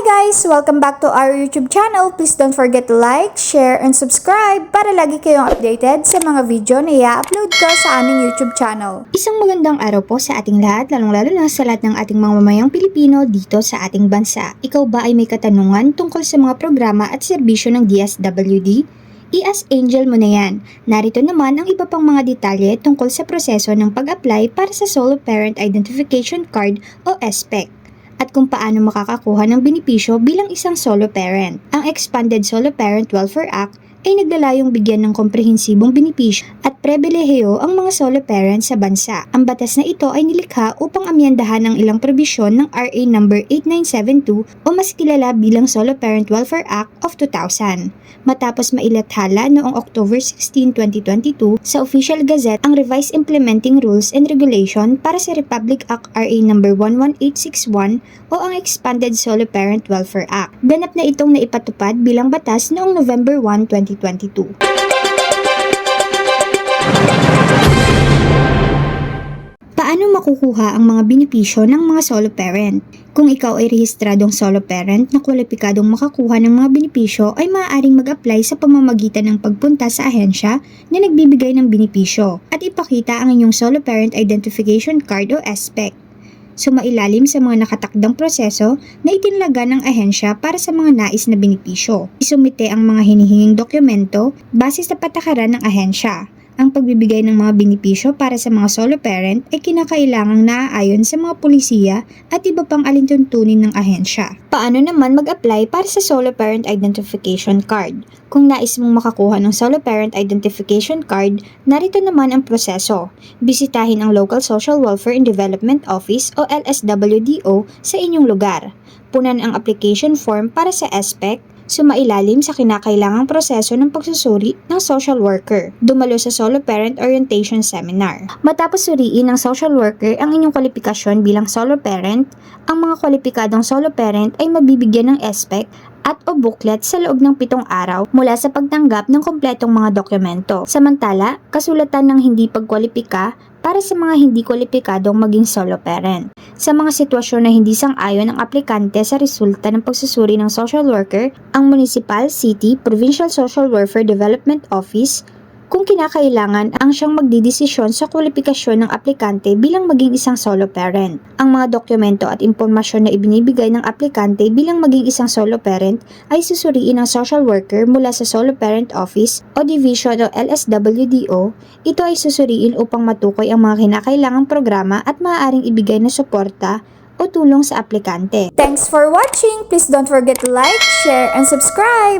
guys! Welcome back to our YouTube channel. Please don't forget to like, share, and subscribe para lagi kayong updated sa mga video na i-upload ko sa aming YouTube channel. Isang magandang araw po sa ating lahat, lalong-lalo na sa lahat ng ating mga mamayang Pilipino dito sa ating bansa. Ikaw ba ay may katanungan tungkol sa mga programa at serbisyo ng DSWD? I-ask Angel mo na yan. Narito naman ang iba pang mga detalye tungkol sa proseso ng pag-apply para sa Solo Parent Identification Card o SPEC at kung paano makakakuha ng benepisyo bilang isang solo parent. Ang Expanded Solo Parent Welfare Act ay naglalayong bigyan ng komprehensibong benepisyo at pribilehiyo ang mga solo parents sa bansa. Ang batas na ito ay nilikha upang amyandahan ang ilang probisyon ng RA No. 8972 o mas kilala bilang Solo Parent Welfare Act of 2000. Matapos mailathala noong October 16, 2022 sa Official Gazette ang Revised Implementing Rules and Regulation para sa Republic Act RA No. 11861 o ang Expanded Solo Parent Welfare Act. Ganap na itong naipatupad bilang batas noong November 1, 2022. Paano makukuha ang mga benepisyo ng mga solo parent? Kung ikaw ay rehistradong solo parent na kwalipikadong makakuha ng mga benepisyo ay maaaring mag-apply sa pamamagitan ng pagpunta sa ahensya na nagbibigay ng benepisyo at ipakita ang inyong solo parent identification card o SPEC. Sumailalim sa mga nakatakdang proseso na itinalaga ng ahensya para sa mga nais na benepisyo. Isumite ang mga hinihinging dokumento base sa patakaran ng ahensya ang pagbibigay ng mga benepisyo para sa mga solo parent ay kinakailangang naaayon sa mga pulisiya at iba pang alintuntunin ng ahensya. Paano naman mag-apply para sa Solo Parent Identification Card? Kung nais mong makakuha ng Solo Parent Identification Card, narito naman ang proseso. Bisitahin ang Local Social Welfare and Development Office o LSWDO sa inyong lugar. Punan ang application form para sa SPEC sumailalim sa kinakailangang proseso ng pagsusuri ng social worker. Dumalo sa Solo Parent Orientation Seminar. Matapos suriin ng social worker ang inyong kwalifikasyon bilang solo parent, ang mga kwalipikadong solo parent ay mabibigyan ng SPEC at o booklet sa loob ng pitong araw mula sa pagtanggap ng kompletong mga dokumento. Samantala, kasulatan ng hindi pagkwalipika para sa mga hindi kwalipikadong maging solo parent. Sa mga sitwasyon na hindi sang-ayon ang aplikante sa resulta ng pagsusuri ng social worker, ang municipal, city, provincial social welfare development office kung kinakailangan ang siyang magdidesisyon sa kwalifikasyon ng aplikante bilang maging isang solo parent. Ang mga dokumento at impormasyon na ibinibigay ng aplikante bilang maging isang solo parent ay susuriin ng social worker mula sa Solo Parent Office o Division o LSWDO. Ito ay susuriin upang matukoy ang mga kinakailangang programa at maaaring ibigay na suporta o tulong sa aplikante. Thanks for watching! Please don't forget to like, share, and subscribe!